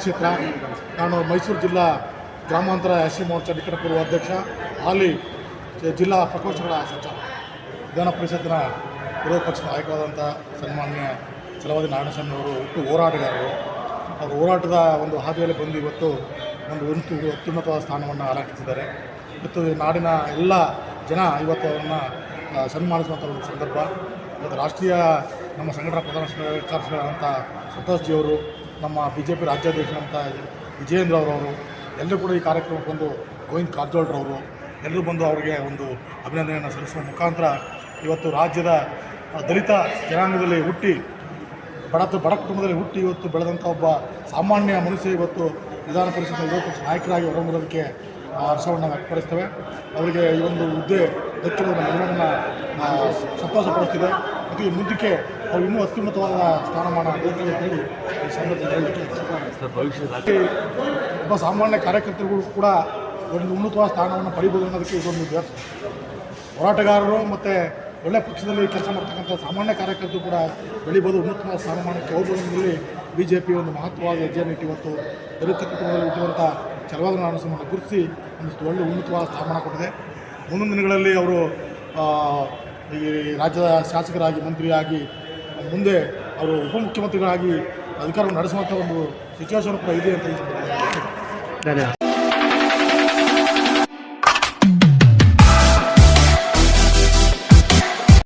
ಕ್ಷೇತ್ರ ನಾನು ಮೈಸೂರು ಜಿಲ್ಲಾ ಗ್ರಾಮಾಂತರ ಎಸ್ ಸಿ ಮೋರ್ಚಾ ನಿಕಟಪೂರ್ವ ಅಧ್ಯಕ್ಷ ಹಾಲಿ ಜಿಲ್ಲಾ ಪ್ರಕೋಷ್ಠಗಳ ಸಚಿವ ವಿಧಾನ ಪರಿಷತ್ತಿನ ವಿರೋಧ ಪಕ್ಷದ ನಾಯಕರಾದಂಥ ಸನ್ಮಾನ್ಯ ಛಲವಾದಿ ನಾರಾಯಣಸ್ವಾಮಿ ಅವರು ಹುಟ್ಟು ಹೋರಾಟಗಾರರು ಅವರು ಹೋರಾಟದ ಒಂದು ಹಾದಿಯಲ್ಲಿ ಬಂದು ಇವತ್ತು ಒಂದು ಉಂಟು ಅತ್ಯುನ್ನತವಾದ ಸ್ಥಾನವನ್ನು ಅಲಂಕರಿಸಿದ್ದಾರೆ ಇವತ್ತು ನಾಡಿನ ಎಲ್ಲ ಜನ ಇವತ್ತು ಅವರನ್ನು ಸನ್ಮಾನಿಸುವಂಥ ಒಂದು ಸಂದರ್ಭ ಇವತ್ತು ರಾಷ್ಟ್ರೀಯ ನಮ್ಮ ಸಂಘಟನಾ ಪ್ರಧಾನ ಕಾರ್ಯದರ್ಶಿಗಳಾದಂಥ ಸಂತೋಷ್ ಜಿ ಅವರು ನಮ್ಮ ಬಿ ಜೆ ಪಿ ರಾಜ್ಯಾಧ್ಯಕ್ಷರಂತ ವಿಜಯೇಂದ್ರ ಅವರವರು ಎಲ್ಲರೂ ಕೂಡ ಈ ಕಾರ್ಯಕ್ರಮಕ್ಕೆ ಬಂದು ಗೋವಿಂದ್ ಕಾರಜೋಳರವರು ಎಲ್ಲರೂ ಬಂದು ಅವರಿಗೆ ಒಂದು ಅಭಿನಂದನೆಯನ್ನು ಸಲ್ಲಿಸುವ ಮುಖಾಂತರ ಇವತ್ತು ರಾಜ್ಯದ ದಲಿತ ಜನಾಂಗದಲ್ಲಿ ಹುಟ್ಟಿ ಬಡ ಬಡ ಕುಟುಂಬದಲ್ಲಿ ಹುಟ್ಟಿ ಇವತ್ತು ಬೆಳೆದಂಥ ಒಬ್ಬ ಸಾಮಾನ್ಯ ಮನುಷ್ಯ ಇವತ್ತು ವಿಧಾನ ಪರಿಷತ್ನ ವಿರೋಧ ಪಕ್ಷ ನಾಯಕರಾಗಿ ಹೊರಬರೋದಕ್ಕೆ ಹರ್ಷವನ್ನು ವ್ಯಕ್ತಪಡಿಸ್ತೇವೆ. ಅವರಿಗೆ ಈ ಒಂದು ಹುದ್ದೆ ದಕ್ಕಿರೋದನ್ನು ಎಲ್ಲರನ್ನ ಆ, ಸಂತೋಷಪಡಿಸ್ತಿದೆ ಮತ್ತು ಈ ಮುಂದಕ್ಕೆ ಅವರು ಇನ್ನೂ ಅತ್ಯುನ್ನತವಾದ ಸ್ಥಾನಮಾನ ದೊರಕಲಿ ಅಂತ ಹೇಳಿ ಈ ಸಂದರ್ಭದಲ್ಲಿ ಹೇಳಲಿಕ್ಕೆ. ಒಬ್ಬ ಸಾಮಾನ್ಯ ಕಾರ್ಯಕರ್ತರುಗಳು ಕೂಡ ಒಂದು ಉನ್ನತವಾದ ಸ್ಥಾನವನ್ನು ಪಡಿಬೋದು ಅನ್ನೋದಕ್ಕೆ ಇದೊಂದು ನಿದರ್ಶನ ಹೋರಾಟಗಾರರು ಮತ್ತು ಒಳ್ಳೆ ಪಕ್ಷದಲ್ಲಿ ಕೆಲಸ ಮಾಡ್ತಕ್ಕಂಥ ಸಾಮಾನ್ಯ ಕಾರ್ಯಕರ್ತರು ಕೂಡ ಬೆಳಿಬೋದು ಉನ್ನತವಾದ ಸ್ಥಾನಮಾನಕ್ಕೆ ಹೋಗೋದ್ರಲ್ಲಿ ಬಿ ಜೆ ಪಿ ಒಂದು ಮಹತ್ವವಾದ ಹೆಜ್ಜೆಯನ್ನು ಇಟ್ಟು ಇವತ್ತು ದಲಿತ ಕುಟುಂಬದಲ್ಲಿ ಹುಟ್ಟುವಂಥ ಚಲವಾದ ನಾರಾಯಣಸ್ವಾಮಿಯನ್ನು ಗುರುತಿಸಿ ಒಂದಿಷ್ಟು ಒಳ್ಳೆ ಉನ್ನತವಾದ ಸ್ಥಾನಮಾನ ಕೊಟ್ಟಿದೆ. ಮುಂದಿನ ದಿನಗಳಲ್ಲಿ ಅವರು ಈ ರಾಜ್ಯದ ಶಾಸಕರಾಗಿ ಮಂತ್ರಿಯಾಗಿ ಮುಂದೆ ಅವರು ಉಪಮುಖ್ಯಮಂತ್ರಿಗಳಾಗಿ ಅಧಿಕಾರವನ್ನು ನಡೆಸುವಂಥ ಒಂದು ಸಿಚುವೇಶನ್ ಕೂಡ ಇದೆ ಅಂತ ಧನ್ಯವಾದ.